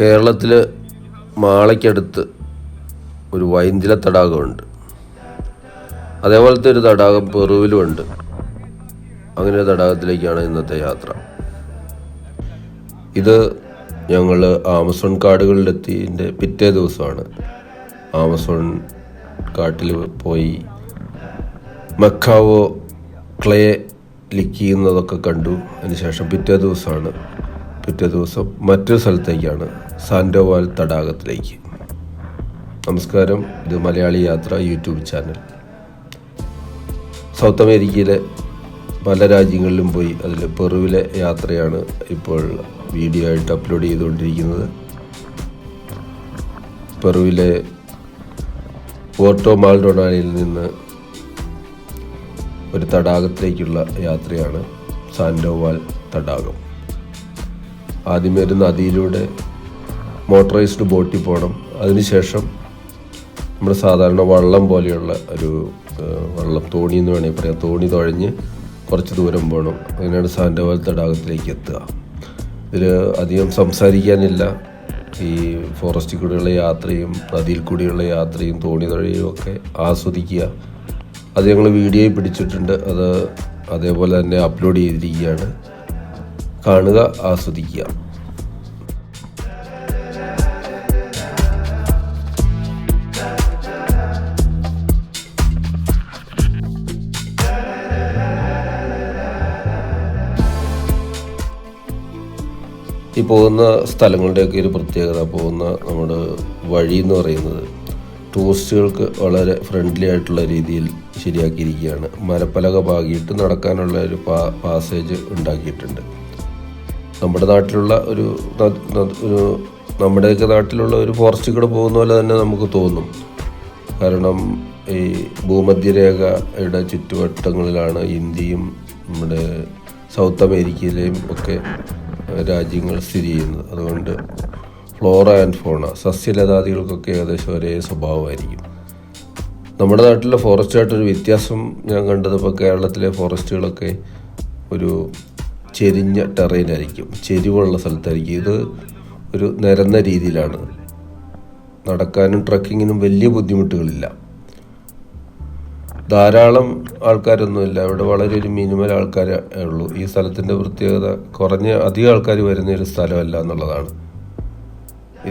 കേരളത്തിൽ മാളയ്ക്കടുത്ത് ഒരു വൈന്തില തടാകമുണ്ട്. അതേപോലത്തെ ഒരു തടാകം പെറുവിലുമുണ്ട്. അങ്ങനെ ഒരു തടാകത്തിലേക്കാണ് ഇന്നത്തെ യാത്ര. ഇത് ഞങ്ങൾ ആമസോൺ കാടുകളിലെത്തിന്റെ പിറ്റേ ദിവസമാണ് ആമസോൺ കാട്ടിൽ പോയി മക്കാവോ ക്ലേ ലിക്കുന്നതൊക്കെ കണ്ടു. അതിനുശേഷം പിറ്റേ ദിവസമാണ്. പിറ്റേ ദിവസം മറ്റൊരു സ്ഥലത്തേക്കാണ് സാൻഡോവാൽ തടാകത്തിലേക്ക്. നമസ്കാരം. ഇത് മലയാളി യാത്ര യൂട്യൂബ് ചാനൽ. സൗത്ത് അമേരിക്കയിലെ പല രാജ്യങ്ങളിലും പോയി അതിൽ പെറുവിലെ യാത്രയാണ് ഇപ്പോൾ വീഡിയോ ആയിട്ട് അപ്ലോഡ് ചെയ്തുകൊണ്ടിരിക്കുന്നത്. പെറുവിലെ പോർട്ടോ മാൽഡൊണായിൽ നിന്ന് ഒരു തടാകത്തിലേക്കുള്ള യാത്രയാണ് സാൻഡോവാൽ തടാകം. ആദ്യമേ ഒരു നദിയിലൂടെ മോട്ടറൈസ്ഡ് ബോട്ടിൽ പോകണം. അതിനുശേഷം നമ്മൾ സാധാരണ വള്ളം പോലെയുള്ള ഒരു വള്ളം തോണി എന്ന് വേണമെങ്കിൽ പറയാം. തോണി തുഴഞ്ഞ് കുറച്ച് ദൂരം പോകണം. അങ്ങനെയാണ് സാൻഡവൽ തടാകത്തിലേക്ക് എത്തുക. ഇതിൽ അധികം സംസാരിക്കാനില്ല. ഈ ഫോറസ്റ്റിൽ കൂടിയുള്ള യാത്രയും നദിയിൽ കൂടിയുള്ള യാത്രയും തോണി തുഴയും ഒക്കെ ആസ്വദിക്കുക. അത് ഞങ്ങൾ വീഡിയോയിൽ പിടിച്ചിട്ടുണ്ട്. അത് അതേപോലെ തന്നെ അപ്ലോഡ് ചെയ്തിരിക്കുകയാണ്. കാണുക ആസ്വദിക്കുക. ഈ പോകുന്ന സ്ഥലങ്ങളുടെയൊക്കെ ഒരു പ്രത്യേകത പോകുന്ന നമ്മുടെ വഴി എന്ന് പറയുന്നത് ടൂറിസ്റ്റുകൾക്ക് വളരെ ഫ്രണ്ട്ലി ആയിട്ടുള്ള രീതിയിൽ ശരിയാക്കിയിരിക്കുകയാണ്. മരപ്പലക പാകിയിട്ട് നടക്കാനുള്ള ഒരു പാ പാസേജ് ഉണ്ടാക്കിയിട്ടുണ്ട്. നമ്മുടെ നാട്ടിലുള്ള ഒരു ഒരു നമ്മുടെയൊക്കെ നാട്ടിലുള്ള ഒരു ഫോറസ്റ്റ് കൂടെ പോകുന്ന പോലെ തന്നെ നമുക്ക് തോന്നും. കാരണം ഈ ഭൂമധ്യരേഖയുടെ ചുറ്റുവട്ടങ്ങളിലാണ് ഇന്ത്യയും നമ്മുടെ സൗത്ത് അമേരിക്കയിലെയും ഒക്കെ രാജ്യങ്ങൾ സ്ഥിതി ചെയ്യുന്നത്. അതുകൊണ്ട് ഫ്ലോറ ആൻഡ് ഫോണ സസ്യലതാദികൾക്കൊക്കെ ഏകദേശം ഒരേ സ്വഭാവമായിരിക്കും. നമ്മുടെ നാട്ടിലെ ഫോറസ്റ്റായിട്ടൊരു വ്യത്യാസം ഞാൻ കണ്ടത് ഇപ്പോൾ കേരളത്തിലെ ഫോറസ്റ്റുകളൊക്കെ ഒരു ചെരിഞ്ഞ ടെറയിലായിരിക്കും ചെരിവുള്ള സ്ഥലത്തായിരിക്കും. ഇത് ഒരു നിരന്ന രീതിയിലാണ്. നടക്കാനും ട്രക്കിങ്ങിനും വലിയ ബുദ്ധിമുട്ടുകളില്ല. ധാരാളം ആൾക്കാരൊന്നുമില്ല. ഇവിടെ വളരെ ഒരു മിനിമൽ ആൾക്കാരേ ഉള്ളൂ. ഈ സ്ഥലത്തിന്റെ പ്രത്യേകത കുറഞ്ഞ അധികം ആൾക്കാർ വരുന്ന ഒരു സ്ഥലമല്ല എന്നുള്ളതാണ്.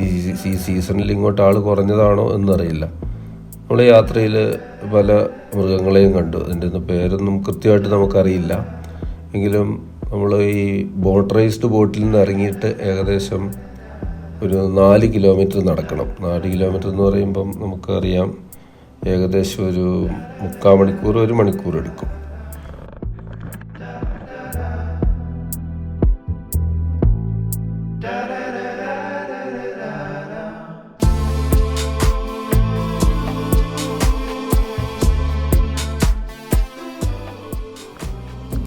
ഈ- സീസണിൽ ഇങ്ങോട്ട് ആൾ കുറഞ്ഞതാണോ എന്നറിയില്ല. നമ്മൾ യാത്രയിൽ പല മൃഗങ്ങളെയും കണ്ടു. അതിന്റെ പേരൊന്നും കൃത്യമായിട്ട് നമുക്കറിയില്ല. എങ്കിലും നമ്മൾ ഈ ബോട്ടറൈസ്ഡ് ബോട്ടിൽ നിന്ന് ഇറങ്ങിയിട്ട് ഏകദേശം ഒരു നാല് കിലോമീറ്റർ നടക്കണം. നാല് കിലോമീറ്റർ എന്ന് പറയുമ്പം നമുക്കറിയാം ഏകദേശം ഒരു മുക്കാൽ മണിക്കൂർ ഒരു മണിക്കൂർ എടുക്കും.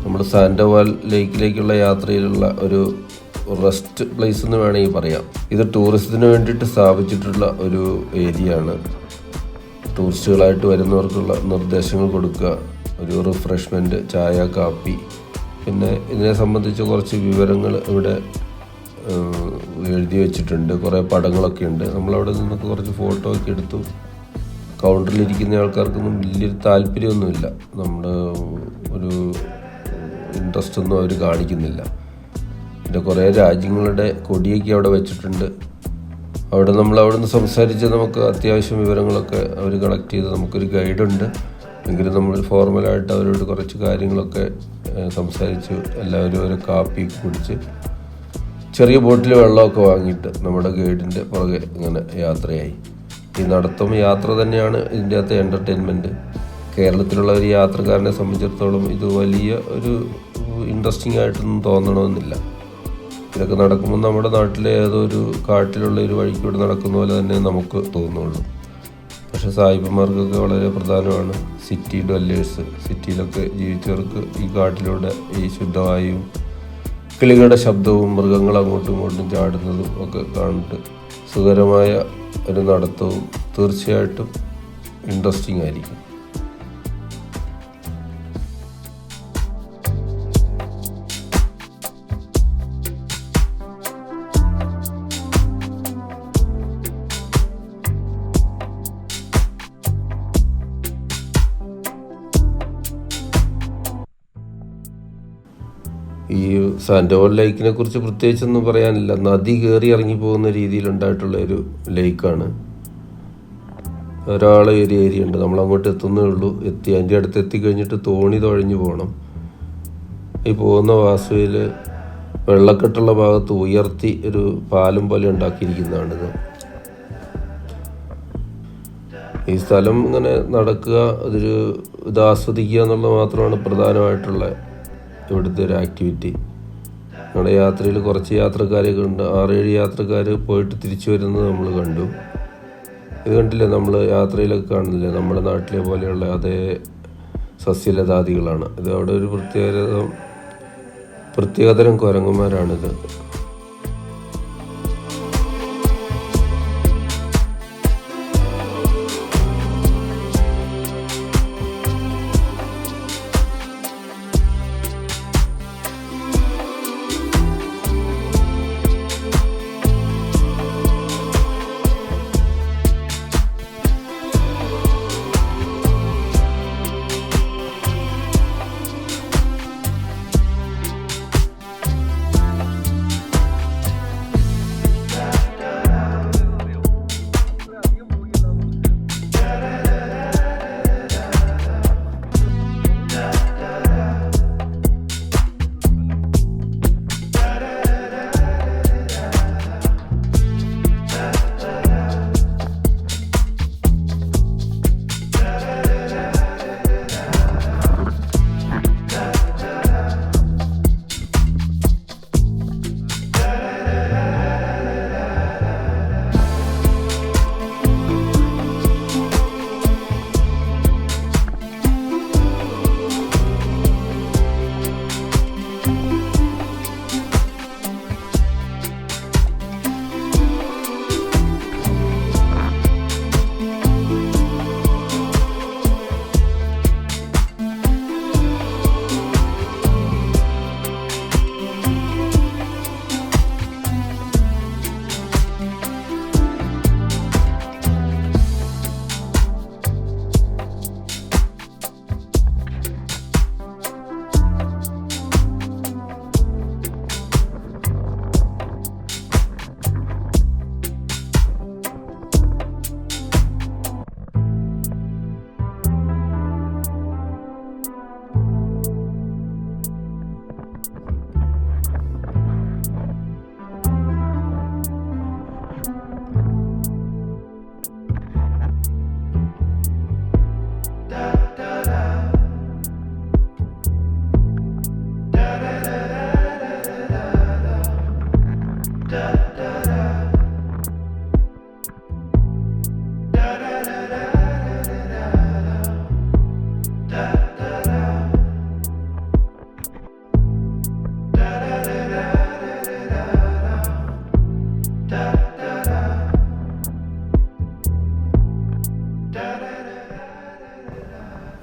നമ്മൾ സാൻഡോവാൽ ലേക്കിലേക്കുള്ള യാത്രയിലുള്ള ഒരു റെസ്റ്റ് പ്ലേസ് എന്ന് വേണമെങ്കിൽ പറയാം. ഇത് ടൂറിസത്തിന് വേണ്ടിയിട്ട് സ്ഥാപിച്ചിട്ടുള്ള ഒരു ഏരിയ ആണ് ടൂറിസ്റ്റുകളായിട്ട് വരുന്നവർക്കുള്ള നിർദ്ദേശങ്ങൾ കൊടുക്കുക. ഒരു റിഫ്രഷ്മെന്റ് ചായ കാപ്പി. പിന്നെ ഇതിനെ സംബന്ധിച്ച് കുറച്ച് വിവരങ്ങൾ ഇവിടെ എഴുതി വെച്ചിട്ടുണ്ട്. കുറേ പടങ്ങളൊക്കെ ഉണ്ട്. നമ്മളവിടെ നിന്നൊക്കെ കുറച്ച് ഫോട്ടോ ഒക്കെ എടുത്തു. കൗണ്ടറിലിരിക്കുന്ന ആൾക്കാർക്കൊന്നും വലിയൊരു താല്പര്യമൊന്നുമില്ല. നമ്മുടെ ഒരു ഇൻട്രസ്റ്റ് ഒന്നും അവർ കാണിക്കുന്നില്ല. പിന്നെ കുറേ രാജ്യങ്ങളുടെ കൊടിയൊക്കെ അവിടെ വെച്ചിട്ടുണ്ട്. അവിടെ നമ്മൾ അവിടെ നിന്ന് സംസാരിച്ച് നമുക്ക് അത്യാവശ്യം വിവരങ്ങളൊക്കെ അവർ കളക്ട് ചെയ്ത് നമുക്കൊരു ഗൈഡുണ്ട് എങ്കിലും നമ്മൾ ഫോർമലായിട്ട് അവരോട് കുറച്ച് കാര്യങ്ങളൊക്കെ സംസാരിച്ച് എല്ലാവരും ഒരു കാപ്പി കുടിച്ച് ചെറിയ ബോട്ടിൽ വെള്ളമൊക്കെ വാങ്ങിയിട്ട് നമ്മുടെ ഗൈഡിന്റെ പുറകെ ഇങ്ങനെ യാത്രയായി. ഈ നടത്തും യാത്ര തന്നെയാണ് ഇതിന്റെ അകത്ത് എന്റർടൈൻമെന്റ് കേരളത്തിലുള്ള ഒരു യാത്രക്കാരനെ സംബന്ധിച്ചിടത്തോളം ഇത് വലിയ ഒരു ഇൻട്രസ്റ്റിംഗ് ആയിട്ടൊന്നും തോന്നണമെന്നില്ല. ഇതൊക്കെ നടക്കുമ്പോൾ നമ്മുടെ നാട്ടിലെ ഏതോ ഒരു കാട്ടിലുള്ള ഒരു വഴിക്കൂടെ നടക്കുന്ന പോലെ തന്നെ നമുക്ക് തോന്നുള്ളൂ പക്ഷേ സായിപ്പന്മാർക്കൊക്കെ വളരെ പ്രധാനമാണ് സിറ്റി ഡ്വല്ലേഴ്സ്. സിറ്റിയിലൊക്കെ ജീവിച്ചവർക്ക് ഈ കാട്ടിലൂടെ ഈ ശുദ്ധവായുവും കിളികളുടെ ശബ്ദവും മൃഗങ്ങൾ അങ്ങോട്ടും ഇങ്ങോട്ടും ചാടുന്നതും ഒക്കെ കണ്ടിട്ട് സുഖകരമായ ഒരു നടത്തവും തീർച്ചയായിട്ടും ഇൻട്രസ്റ്റിംഗ് ആയിരിക്കും. ഈ സാൻഡോവൽ ലേക്കിനെ കുറിച്ച് പ്രത്യേകിച്ചൊന്നും പറയാനില്ല. നദി കയറി ഇറങ്ങി പോകുന്ന രീതിയിലുണ്ടായിട്ടുള്ള ഒരു ലേക്കാണ്. ഒരാളെ ഒരു ഏരിയ ഉണ്ട്. നമ്മൾ അങ്ങോട്ട് എത്തുന്നേ ഉള്ളൂ. എത്തി അതിന്റെ അടുത്ത് എത്തിക്കഴിഞ്ഞിട്ട് തോണി തുഴഞ്ഞു പോകണം. ഈ പോകുന്ന വാസുവിൽ വെള്ളക്കെട്ടുള്ള ഭാഗത്ത് ഉയർത്തി ഒരു പാലം പോലെ ഉണ്ടാക്കിയിരിക്കുന്നതാണിത് ഈ സ്ഥലം ഇങ്ങനെ നടക്കുക അതൊരു ഇത് ആസ്വദിക്കുക എന്നുള്ളത് മാത്രമാണ് പ്രധാനമായിട്ടുള്ള ഇവിടുത്തെ ഒരു ആക്ടിവിറ്റി നമ്മുടെ യാത്രയിൽ കുറച്ച് യാത്രക്കാരൊക്കെ ഉണ്ട് ആറേഴ് യാത്രക്കാർ പോയിട്ട് തിരിച്ചു വരുന്നത് നമ്മൾ കണ്ടു. ഇത് കണ്ടില്ലേ നമ്മൾ യാത്രയിലൊക്കെ കാണുന്നില്ലേ? നമ്മുടെ നാട്ടിലെ പോലെയുള്ള അതേ സസ്യലതാദികളാണ്. ഇത് അവിടെ ഒരു പ്രത്യേകത പ്രത്യേകതരം കുരങ്ങന്മാരാണിത്.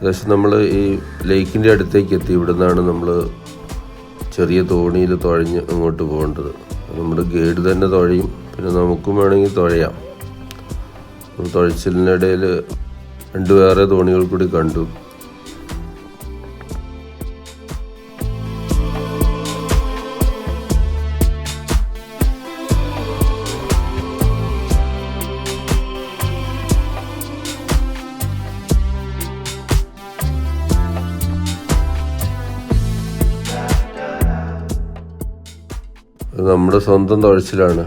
ഏകദേശം നമ്മൾ ഈ ലേക്കിന്റെ അടുത്തേക്ക് എത്തി. ഇവിടെ നിന്നാണ് നമ്മൾ ചെറിയ തോണിയിൽ തുഴഞ്ഞ് അങ്ങോട്ട് പോകേണ്ടത്. നമ്മുടെ ഗൈഡ് തന്നെ തുഴയും പിന്നെ നമുക്കും വേണമെങ്കിൽ തുഴയാം. തുഴച്ചിലിനിടയിൽ രണ്ട് വേറെ തോണികൾ കൂടി കണ്ടു. നമ്മുടെ സ്വന്തം തുഴച്ചിലാണ്.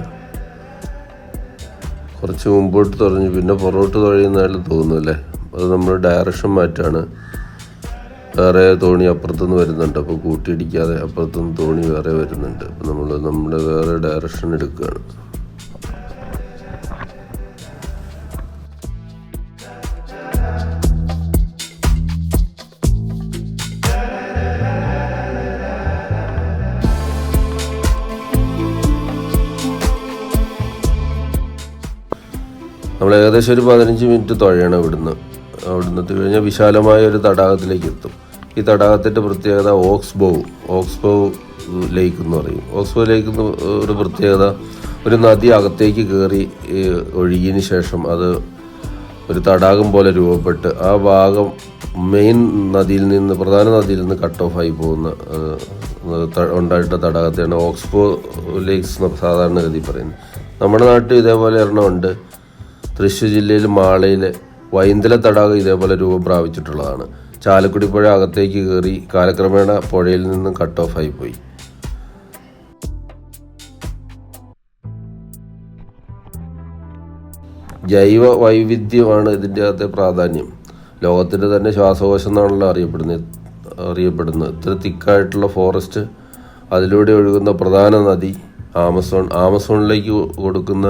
കുറച്ച് മുമ്പോട്ട് തുഴഞ്ഞു പിന്നെ പുറകോട്ട് തുഴയുന്നതായാലും തോന്നുന്നു അല്ലേ അത് നമ്മൾ ഡയറക്ഷൻ മാറ്റാണ്. വേറെ തോണി അപ്പുറത്തുനിന്ന് വരുന്നുണ്ട്. അപ്പോൾ കൂട്ടിയിടിക്കാതെ അപ്പുറത്തുനിന്ന് തോണി വേറെ വരുന്നുണ്ട്. അപ്പോൾ നമ്മൾ നമ്മുടെ വേറെ ഡയറക്ഷൻ എടുക്കുകയാണ്. ഏകദേശം ഒരു പതിനഞ്ച് മിനിറ്റ് തുഴയണം ഇവിടുന്ന് അവിടുന്ന് കഴിഞ്ഞാൽ വിശാലമായ ഒരു തടാകത്തിലേക്ക് എത്തും. ഈ തടാകത്തിന്റെ പ്രത്യേകത ഓക്സ്ബോ ഓക്സ്ബോ ലേക്ക് എന്ന് പറയും. ഓക്സ്ബോ ലേക്ക് ഒരു പ്രത്യേകത ഒരു നദി അകത്തേക്ക് കയറി ഒഴുകിയതിന് ശേഷം അത് ഒരു തടാകം പോലെ രൂപപ്പെട്ട് ആ ഭാഗം മെയിൻ നദിയിൽ നിന്ന് പ്രധാന നദിയിൽ നിന്ന് കട്ട് ഓഫ് ആയി പോകുന്ന ഉണ്ടായിട്ടുള്ള തടാകത്തെയാണ് ഓക്സ്ബോ ലേക്സ് സാധാരണഗതി പറയുന്നത്. നമ്മുടെ നാട്ടിൽ ഇതേപോലെ ഒരെണ്ണമുണ്ട് തൃശ്ശൂർ ജില്ലയിൽ മാളയിലെ വൈന്തല തടാകം ഇതേപോലെ രൂപം പ്രാപിച്ചിട്ടുള്ളതാണ് ചാലക്കുടി പുഴ അകത്തേക്ക് കയറി കാലക്രമേണ പുഴയിൽ നിന്നും കട്ട് ആയി പോയി. ജൈവ വൈവിധ്യമാണ് ഇതിന്റെ അകത്തെ പ്രാധാന്യം. ലോകത്തിന്റെ തന്നെ ശ്വാസകോശം എന്നാണല്ലോ അറിയപ്പെടുന്നത് അറിയപ്പെടുന്നത്. ഇത്ര തിക്കായിട്ടുള്ള ഫോറസ്റ്റ് അതിലൂടെ ഒഴുകുന്ന പ്രധാന നദി ആമസോൺ ആമസോണിലേക്ക് കൊടുക്കുന്ന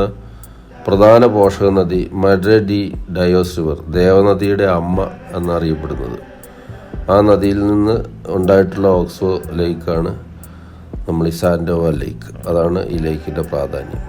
പ്രധാന പോഷക നദി മഡ്രെ ഡി ഡയോസ് റിവർ ദേവനദിയുടെ അമ്മ എന്നറിയപ്പെടുന്നത്. ആ നദിയിൽ നിന്ന് ഉണ്ടായിട്ടുള്ള ഓക്സോ ലേക്കാണ് നമ്മൾ ഈ സാൻഡോവ ലേക്ക്. അതാണ് ഈ ലേക്കിന്റെ പ്രാധാന്യം.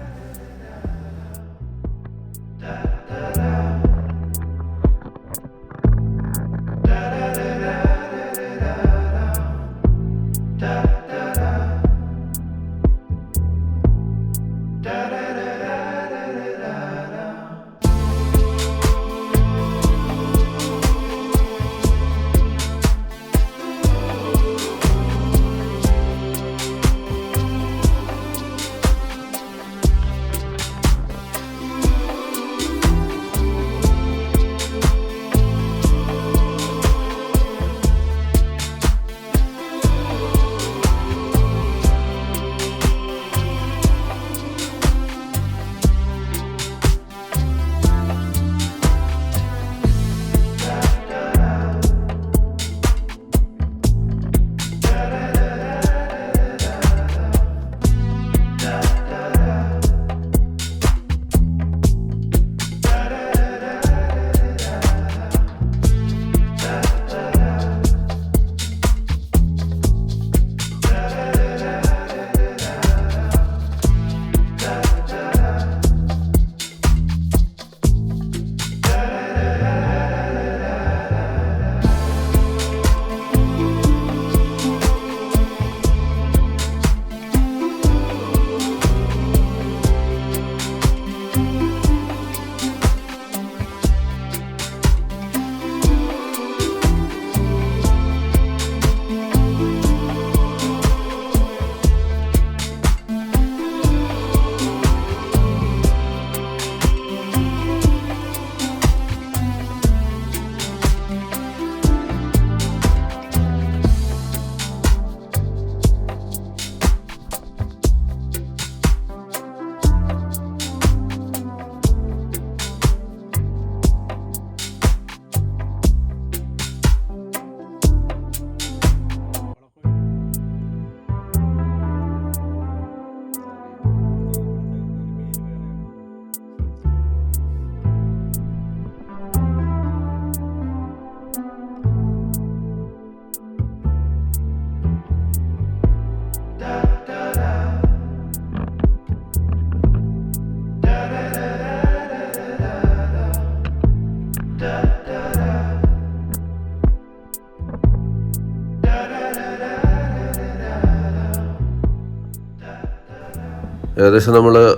ഏകദേശം നമ്മൾ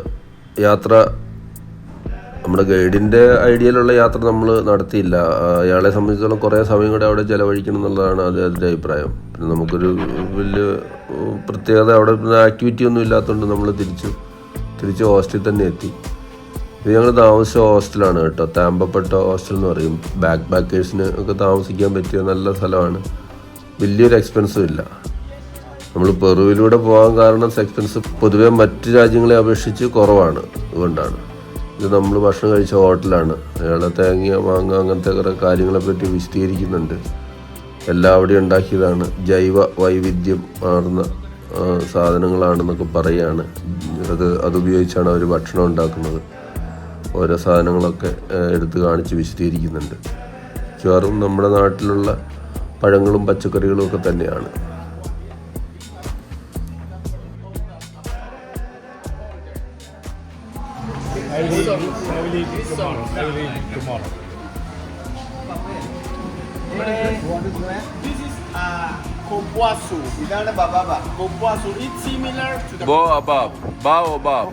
യാത്ര നമ്മുടെ ഗൈഡിന്റെ ഐഡിയയിലുള്ള യാത്ര നമ്മൾ നടത്തിയില്ല. അയാളെ സംബന്ധിച്ചിടത്തോളം കുറേ സമയം കൂടെ അവിടെ ചിലവഴിക്കണം എന്നുള്ളതാണ് അദ്ദേഹത്തിന്റെ അഭിപ്രായം. പിന്നെ നമുക്കൊരു വലിയ പ്രത്യേകത അവിടെ ആക്ടിവിറ്റി ഒന്നും ഇല്ലാത്തതുകൊണ്ട് നമ്മൾ തിരിച്ചു തിരിച്ച് ഹോസ്റ്റലിൽ തന്നെ എത്തി. ഇത് ഞങ്ങൾ താമസിച്ച ഹോസ്റ്റലാണ് കേട്ടോ. താമ്പപ്പെട്ട ഹോസ്റ്റൽ എന്ന് പറയും. ബാക്ക് പാക്കേഴ്സിന് ഒക്കെ താമസിക്കാൻ പറ്റിയ നല്ല സ്ഥലമാണ്. വലിയൊരു എക്സ്പെൻസും ഇല്ല. നമ്മൾ പെറുവിലൂടെ പോകാൻ കാരണം എക്സ്പെൻസ് പൊതുവെ മറ്റ് രാജ്യങ്ങളെ അപേക്ഷിച്ച് കുറവാണ്. അതുകൊണ്ടാണ്. ഇത് നമ്മൾ ഭക്ഷണം കഴിച്ച ഹോട്ടലാണ്. അയാളെ തേങ്ങ മാങ്ങ അങ്ങനത്തെ കുറേ കാര്യങ്ങളെ പറ്റി വിശദീകരിക്കുന്നുണ്ട്. എല്ലാം അവിടെ ഉണ്ടാക്കിയതാണ്. ജൈവ വൈവിധ്യം ആ, സാധനങ്ങളാണെന്നൊക്കെ പറയുകയാണ് അത് അതുപയോഗിച്ചാണ് അവർ ഭക്ഷണം ഉണ്ടാക്കുന്നത്. ഓരോ സാധനങ്ങളൊക്കെ എടുത്തു എടുത്ത് കാണിച്ച് വിശദീകരിക്കുന്നുണ്ട്. മിക്കവാറും നമ്മുടെ നാട്ടിലുള്ള പഴങ്ങളും പച്ചക്കറികളും ഒക്കെ തന്നെയാണ്. will tomorrow. This is uh, a Kobwasu. It's similar to the Baobab. Baobab. Baobab.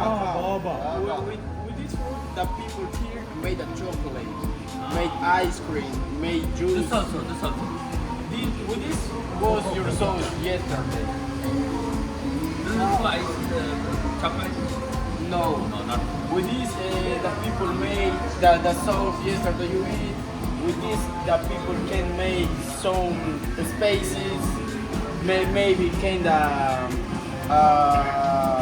Ah, with, this food, the people here made a chocolate, made ice cream, made juice. This with this was your sauce yesterday. This is like chocolate? No. No, not. With this, uh, the people made the, the sauce yesterday you eat. With this, the people can make some spaces, may, maybe kind of. Uh,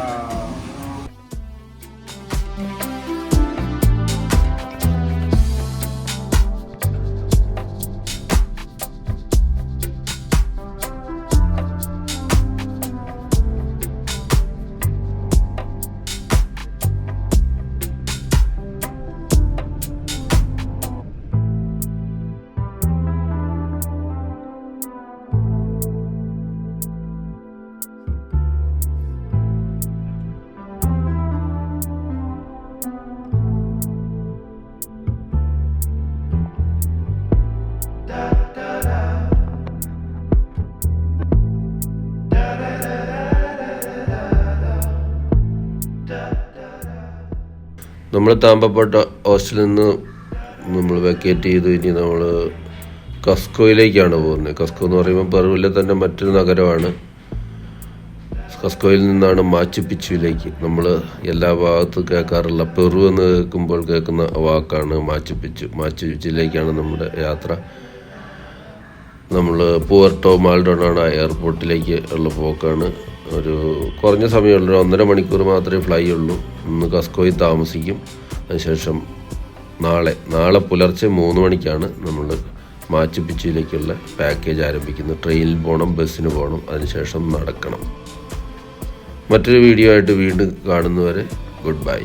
നമ്മൾ താമ്പപ്പെട്ട ഹോസ്റ്റലിൽ നിന്ന് നമ്മൾ vacate ചെയ്ത് ഇനി നമ്മൾ കസ്കോയിലേക്കാണ് പോകുന്നത് കസ്കോ എന്ന് പറയുമ്പോൾ പെറുവിലെ തന്നെ മറ്റൊരു നഗരമാണ്. കസ്കോയിൽ നിന്നാണ് മാച്ചു പിച്ചുവിലേക്ക് നമ്മൾ എല്ലാ ഭാഗത്തും കേൾക്കാറുള്ള പെറു എന്ന് കേൾക്കുമ്പോൾ കേൾക്കുന്ന വാക്കാണ് മാച്ചു പിച്ചു മാച്ചു പിച്ചിലേക്കാണ് നമ്മുടെ യാത്ര. നമ്മൾ പൂവർട്ടോ മാൾഡോണാണ് എയർപോർട്ടിലേക്ക് ഉള്ള പോക്കാണ്. ഒരു കുറഞ്ഞ സമയമുള്ള ഒരു ഒന്നര മണിക്കൂർ മാത്രമേ ഫ്ലൈ ഉള്ളൂ. ഇന്ന് കസ്കോയിൽ താമസിക്കും. അതിനുശേഷം നാളെ നാളെ പുലർച്ചെ മൂന്ന് മണിക്കാണ് നമ്മൾ മാച്ചു പിച്ചിയിലേക്കുള്ള പാക്കേജ് ആരംഭിക്കുന്നത് ട്രെയിനിൽ പോകണം ബസ്സിന് പോകണം അതിനുശേഷം നടക്കണം. മറ്റൊരു വീഡിയോ ആയിട്ട് വീണ്ടും കാണുന്നവരെ ഗുഡ് ബൈ